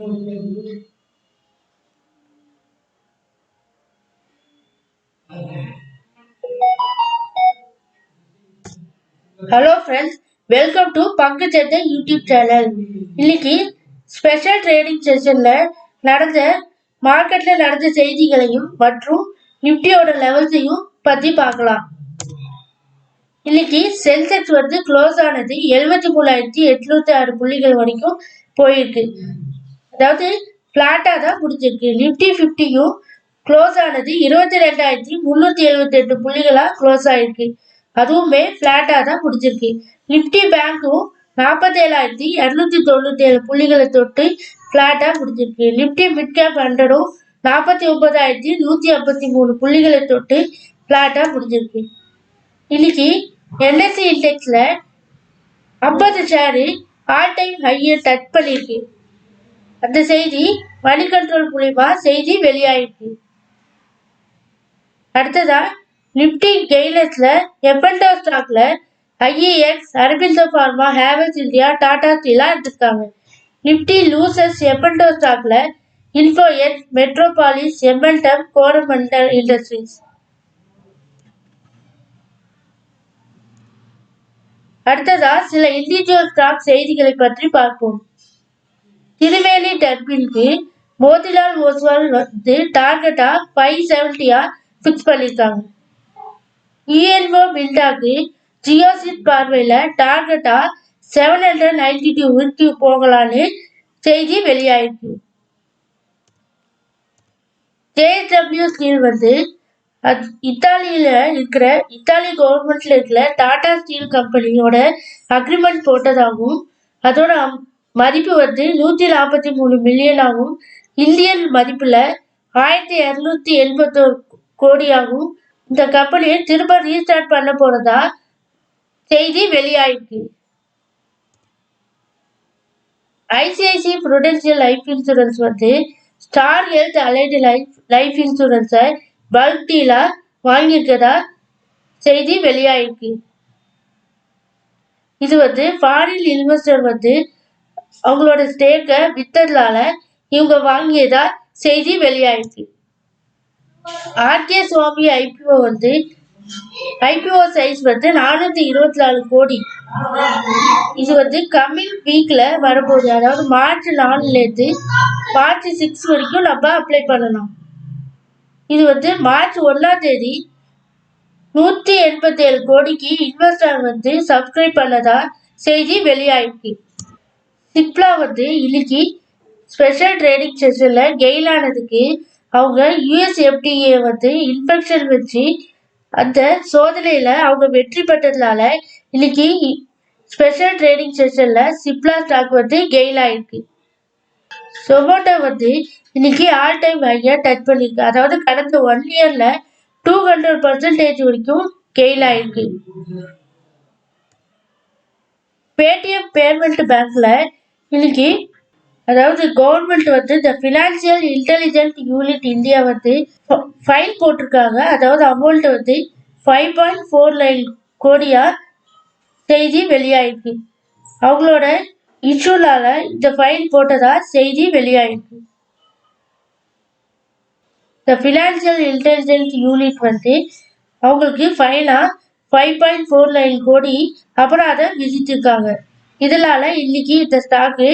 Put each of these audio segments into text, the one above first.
Hello friends welcome to பங்கு சேர்த்த YouTube channel இன்னைக்கு ஸ்பெஷல் ட்ரேடிங் செஷன்ல நடந்த மார்க்கெட்ல நடந்த செய்திகளையும் மற்றும் நிப்டியோட லெவல்ஸையும் பத்தி பார்க்கலாம். இன்னைக்கு சென்செக்ஸ் வந்து க்ளோஸ் ஆனது எழுபத்தி மூணாயிரத்தி எட்நூத்தி ஆறு புள்ளிகள் வரைக்கும் போயிருக்கு. அதாவது ஃப்ளாட்டாக தான் முடிஞ்சிருக்கு. நிஃப்டி ஃபிஃப்டியும் க்ளோஸ் ஆனது இருபத்தி ரெண்டாயிரத்தி முந்நூற்றி எழுபத்தி எட்டு புள்ளிகளாக க்ளோஸ் ஆயிருக்கு. அதுவுமே ஃப்ளாட்டாக தான் முடிஞ்சிருக்கு. நிஃப்டி பேங்க்கும் நாற்பத்தேழாயிரத்தி இரநூத்தி தொண்ணூற்றி ஏழு புள்ளிகளை தொட்டு ஃப்ளாட்டாக முடிஞ்சிருக்கு. நிஃப்டி மிட் கேப் ஹண்ட்ரடும் நாற்பத்தி ஒன்பதாயிரத்தி நூற்றி ஐம்பத்தி மூணு புள்ளிகளை தொட்டு ஃப்ளாட்டாக முடிஞ்சிருக்கு. இன்னைக்கு என்எஸ்சி இண்டெக்ஸில் ஐம்பது ஷேரு ஆல் டைம் ஹையை டச் பண்ணியிருக்கு அந்த செய்தி மணி கண்ட்ரோல் மூலிமா செய்தி வெளியாயிருக்கு. அடுத்ததா நிப்டி கெய்லஸ்ல F and O ஸ்டாக்ல IEX Aurobindo pharma Havells India Tata ஸ்டீலா எடுத்திருக்காங்க. Nifty losers F and O ஸ்டாக்ல இன்ஃபோஎக்ஸ் Metropolis எம்எல்டம் கோரமண்டல் இண்டஸ்ட்ரீஸ். அடுத்ததா சில இண்டிவிஜுவல் ஸ்டாக் செய்திகளை பற்றி பார்ப்போம். டர்பின்க்கு மோதிலால் ஓஸ்வால் வந்து டார்கெட்டா ஃபைவ் செவன்ட்டியா ஃபிக்ஸ் பண்ணியிருக்காங்க இஎன்ஓ பில்டாக்கு ஜியோசிட் பார்வையில் டார்கெட்டா செவன் ஹண்ட்ரட் நைன்டி டூ போகலான்னு செய்தி வெளியாயிருக்கு. ஜேஎஸ்டபிள்யூ ஸ்டீல் வந்து அது இத்தாலியில இருக்கிற இத்தாலி கவர்மெண்ட்ல இருக்கிற டாடா ஸ்டீல் கம்பெனியோட அக்ரிமெண்ட் போட்டதாகவும் அதோட மதிப்பு வந்து நூத்தி நாற்பத்தி மூணு மில்லியனாகவும் இந்தியன் மதிப்புல ஆயிரத்தி இரநூத்தி எண்பத்தோரு கோடியாகவும் இந்த கம்பெனியை திரும்ப ரீஸ்டார்ட் பண்ண போறதா செய்தி வெளியாயிருக்கு. ஐசிஐசி ப்ரூடென்ஷியல் லைஃப் இன்சூரன்ஸ் வந்து star health allied life life இன்சூரன்ஸை bulk டீலா வாங்கியிருக்கதா செய்தி வெளியாயிருக்கு. இது வந்து ஃபாரின் இன்வெஸ்டர் வந்து அவங்களோட ஸ்டேக்கை வித்ததுனால இவங்க வாங்கியதா செய்தி வெளியாயிருக்கு. ஆர்கே சுவாமி ஐபிஓ வந்து ஐபிஓ சைஸ் வந்து நானூத்தி இருபத்தி நாலு கோடி. இது வந்து கம்மிங் வீக்ல வரப்போகுது. அதாவது மார்ச் நாலுலேருந்து மார்ச் சிக்ஸ் வரைக்கும் நம்ம அப்ளை பண்ணணும். இது வந்து மார்ச் ஒன்னாம் தேதி நூத்தி எண்பத்தி ஏழு கோடிக்கு இன்வெஸ்டர் வந்து சப்ஸ்கிரைப் பண்ணதா செய்தி வெளியாயிருக்கு. சிப்லா வந்து இன்னைக்கு ஸ்பெஷல் ட்ரைனிங் செஷனில் கெயில் ஆனதுக்கு அவங்க யூஎஸ்எஃப்டிஏ வந்து இன்ஃபெக்ஷன் வச்சு அந்த சோதனையில் அவங்க வெற்றி பெற்றதுனால இன்னைக்கு ஸ்பெஷல் ட்ரைனிங் செஷனில் சிப்லா ஸ்டாக் வந்து கெயில் ஆயிருக்கு. சொமோட்டோ வந்து இன்னைக்கு ஆல் டைம் ஹையாக டச் பண்ணியிருக்கு அதாவது கடந்த ஒன் இயரில் டூ ஹண்ட்ரட் பர்சன்டேஜ் வரைக்கும் கெயில் ஆயிருக்கு. பேடிஎம் பேமெண்ட் பேங்க்ல இன்னைக்கு அதாவது கவர்மெண்ட் வந்து இந்த ஃபினான்சியல் இன்டெலிஜென்ட் யூனிட் இந்தியா வந்து ஃபைல் போட்டிருக்காங்க. அதாவது அமௌண்ட் வந்து ஃபைவ் பாயிண்ட் ஃபோர் நைன் கோடியா செய்தி வெளியாயிருக்கு. அவங்களோட இஷ்யூனால இந்த ஃபைல் போட்டதா செய்தி வெளியாயிருக்கு. இந்த ஃபினான்சியல் இன்டெலிஜென்ட் யூனிட் வந்து அவங்களுக்கு ஃபைனாக ஃபைவ் பாயிண்ட் ஃபோர் நைன் கோடி அபராதம் விதித்திருக்காங்க இதனால இன்னைக்கு இந்த ஸ்டாக்கு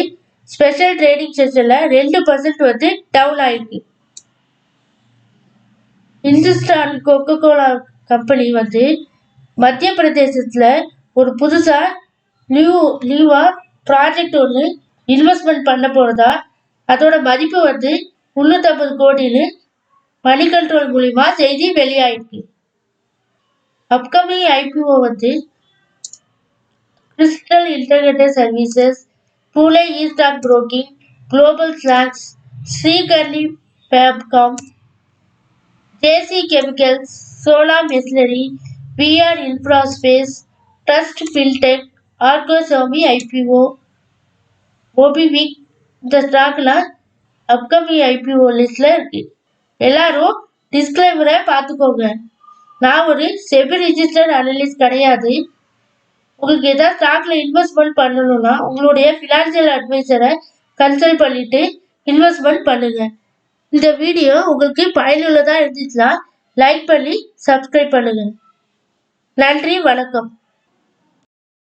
ஸ்பெஷல் ட்ரேடிங் செஷன்ல ரெண்டு பர்சன்ட் வந்து டவுன் ஆயிருக்கு. இந்துஸ்தான் கொக்கோ கோலா கம்பெனி வந்து மத்திய பிரதேசத்தில் ஒரு புதுசாக நியூ நியூவாக ப்ராஜெக்ட் ஒன்று இன்வெஸ்ட்மெண்ட் பண்ண போகிறதா அதோட மதிப்பு வந்து முந்நூற்றம்பது கோடின்னு மணி கண்ட்ரோல் மூலிமா செய்தி வெளியாயிருக்கு. அப்கமிங் ஐபிஓ வந்து crystal integrated services Phule E stock broking global snacks Srikarni Fabcom JC chemicals சோலா மெஸ்லரி விஆர் இன்ஃப்ராஸ்பேஸ் ட்ரஸ்ட் ஃபில்டெக் ஆர்கோசோமி ஐபிஓ மோபிவிக் இந்த ஸ்டாக்லாம் அப்கமிங் ஐபிஓ லிஸ்ட்ல இருக்கு எல்லாரும் டிஸ்க்ளைமரை பார்த்துக்கோங்க நான் ஒரு செபி ரிஜிஸ்டர்ட் அனலிஸ்ட் கிடையாது உங்களுக்கு ஏதாவது ஸ்டாக்ல இன்வெஸ்ட்மெண்ட் பண்ணணும்னா உங்களுடைய ஃபினான்சியல் அட்வைசரை கன்சல்ட் பண்ணிட்டு இன்வெஸ்ட்மெண்ட் பண்ணுங்க. இந்த வீடியோ உங்களுக்கு பயனுள்ளதா இருந்துச்சுன்னா லைக் பண்ணி சப்ஸ்கிரைப் பண்ணுங்க. நன்றி வணக்கம்.